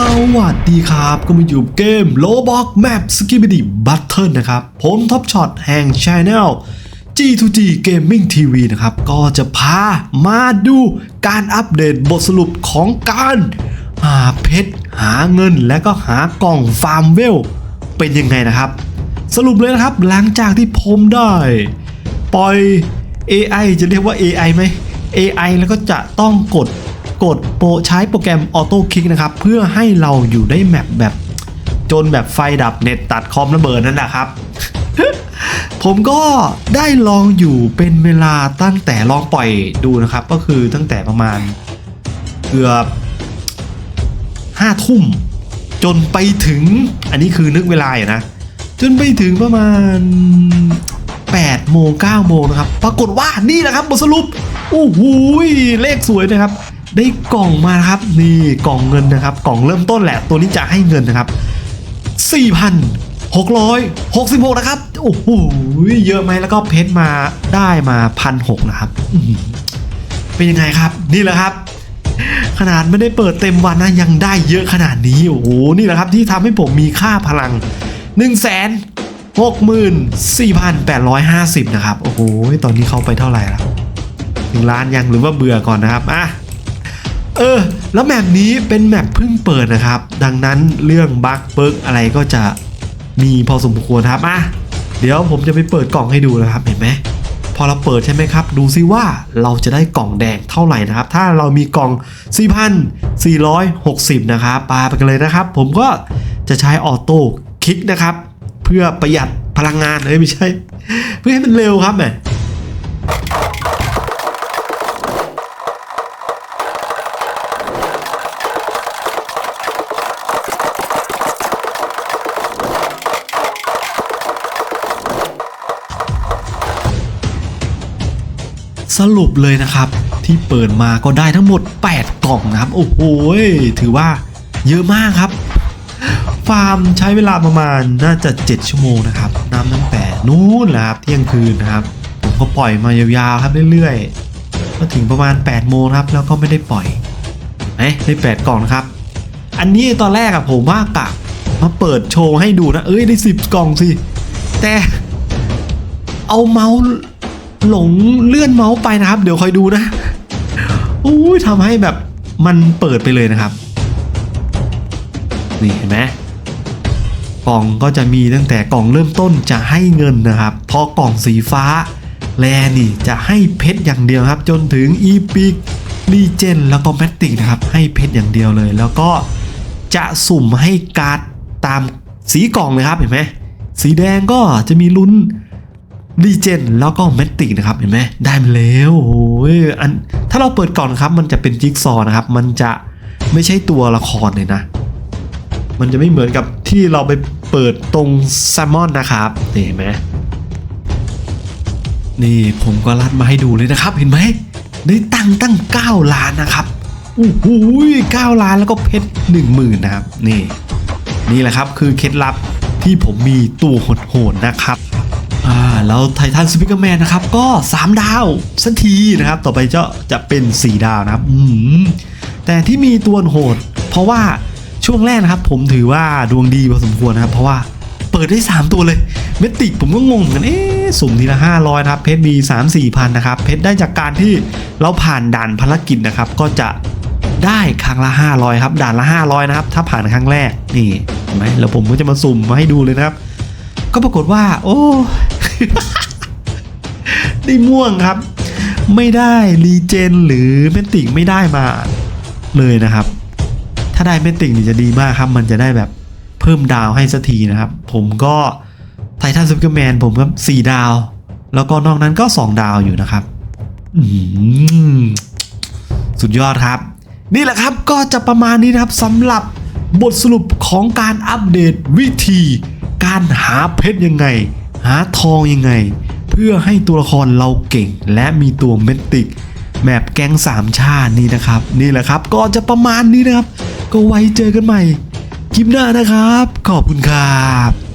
สวัสดีครับ ก็มาอยู่เกม Roblox Map Skibidi Battle นะครับ ผมท็อปช็อตแห่ง Channel G2G Gaming TV นะครับ ก็จะพามาดูการอัปเดตบทสรุปของการ หาเพชร หาเงินและก็หากล่องฟาร์มเวล เป็นยังไงนะครับ สรุปเลยนะครับหลังจากที่ผมได้ ปล่อย AI จะเรียกว่า AI ไหม AI แล้วก็จะต้องกด กดโปรใช้โปรแกรมออโต้คลิกนะครับ เพื่อให้เราอยู่ได้แมปแบบจนแบบไฟดับเน็ตตัดคอมระเบิดนั่นแหละครับ ผมก็ได้ลองอยู่เป็นเวลาตั้งแต่ลองปล่อยดูนะครับ ก็คือตั้งแต่ประมาณเกือบห้าทุ่ม จนไปถึงอันนี้คือนึกเวลาอยู่นะ จนไปถึงประมาณ8โมง9โมงนะครับ ปรากฏว่านี่แหละครับบทสรุป โอ้โหเลขสวยนะครับ ได้กล่องมาครับ นี่กล่องเงินนะครับ กล่องเริ่มต้นแหละตัวนี้จะให้เงินนะครับ 4,666 นะครับ โอ้โหเยอะไหมแล้วก็เพชรมาได้มาพันหกนะครับเป็นยังไงครับ นี่แหละครับ ขนาดไม่ได้เปิดเต็มวันนะยังได้เยอะขนาดนี้โอ้โหนี่แหละครับที่ทำให้ผมมีค่าพลัง1 6 4 8 5 0 นะครับ โอ้โห ตอนนี้เขาไปเท่าไหร่แล้วถึงล้านยังหรือว่าเบื่อก่อนนะครับ อะ เออ แล้วแมปนี้เป็นแมปเพิ่งเปิดนะครับ ดังนั้นเรื่องบั๊กเบิร์กอะไรก็จะมีพอสมควรครับอะเดี๋ยวผมจะไปเปิดกล่องให้ดูนะครับเห็นไหมพอเราเปิดใช่ไหมครับ ดูซิว่าเราจะได้กล่องแดงเท่าไหร่นะครับ ถ้าเรามีกล่อง 4,460 นะครับปาไปกันเลยนะครับ ผมก็จะใช้ออโต้คลิกนะครับ เพื่อประหยัดพลังงานเอ้ยไม่ใช่ เพื่อให้มันเร็วครับแหม สรุปเลยนะครับ ที่เปิดมาก็ได้ทั้งหมด 8 กล่องนะครับ โอ้โหถือว่าเยอะมากครับ ฟาร์มใช้เวลาประมาณน่าจะ 7 ชั่วโมงนะครับน้ำตั้งแต่นู้นแหละครับเที่ยงคืนนะครับ ผมก็ปล่อยมายาวๆครับเรื่อยๆก็ถึงประมาณ 8 โมงครับ แล้วก็ไม่ได้ปล่อยเอ้ได้ 8 กล่องนะครับ อันนี้ตอนแรกอะผมว่ากะมาเปิดโชว์ให้ดูนะ เอ้ยได้ 10 กล่องสิ แต่เอาเมาส์ หลงเลื่อนเมาส์ไปนะครับ เดี๋ยวคอยดูนะอุ้ยทำให้แบบมันเปิดไปเลยนะครับ นี่เห็นไหมกล่องก็จะมีตั้งแต่กล่องเริ่มต้นจะให้เงินนะครับ พอกล่องสีฟ้า แลนี่จะให้เพชรอย่างเดียวครับ จนถึงอีพิกดีเจนแล้วก็แมตติกนะครับ ให้เพชรอย่างเดียวเลย แล้วก็จะสุ่มให้การ์ดตามสีกล่องเลยครับเห็นไหมสีแดงก็จะมีลุ้น ดีเจนแล้วก็แมตติกนะครับเห็นไหมได้มาแล้วโอ้ยอันถ้าเราเปิดก่อนครับ มันจะเป็นจิ๊กซอนะครับ มันจะไม่ใช่ตัวละครเลยนะ มันจะไม่เหมือนกับที่เราไปเปิดตรงแซมมอนนะครับเห็นไหมนี่ผมก็รัดมาให้ดูเลยนะครับ เห็นไหมได้ตังตั้ง 9 ล้านนะครับโอ้โห9ล้านแล้วก็เพชร1 0,000นะครับนี่ นี่แหละครับคือเคล็ดลับที่ผมมีตัวโหดๆนะครับ แล้วไททันสปิเกอร์แมนนะครับก็ 3 ดาวสักทีนะครับ ต่อไปจะจะเป็น 4 ดาวนะครับอืมแต่ที่มีตัวโหด เพราะว่าช่วงแรกนะครับ ผมถือว่าดวงดีพอสมควรนะครับ เพราะว่าเปิดได้ 3 ตัวเลยเมติกผมก็งงเหมือนกันเอ๊ะสุ่มทีละ500นะครับเพชรมี 3 4พันนะครับเพชรได้จากการที่เราผ่านด่านภารกิจนะครับ ก็จะได้ครั้งละ 500 ครับ ด่านละ 500 นะครับ ถ้าผ่านครั้งแรกนี่เห็นไหมแล้วผมก็จะมาสุ่มมาให้ดูเลยนะครับ ก็ปรากฏว่า โอ้ได้ม่วงครับ ไม่ได้รีเจนหรือเมนติกไม่ได้มาเลยนะครับ ถ้าได้เมนติกนี่จะดีมากครับ มันจะได้แบบเพิ่มดาวให้สักทีนะครับ ผมก็ไททันซูเปอร์แมนผมก็สี่ดาว แล้วก็นอกนั้นก็2ดาวอยู่นะครับสุดยอดครับ นี่แหละครับก็จะประมาณนี้นะครับสำหรับบทสรุปของการอัปเดตวิธี การหาเพชรยังไง หาทองยังไง เพื่อให้ตัวละครเราเก่ง และมีตัวเมติกแมปแก๊งสามชาตินี่นะครับ นี่แหละครับ ก็จะประมาณนี้นะครับ ก็ไว้เจอกันใหม่คลิปหน้านะครับ ขอบคุณครับ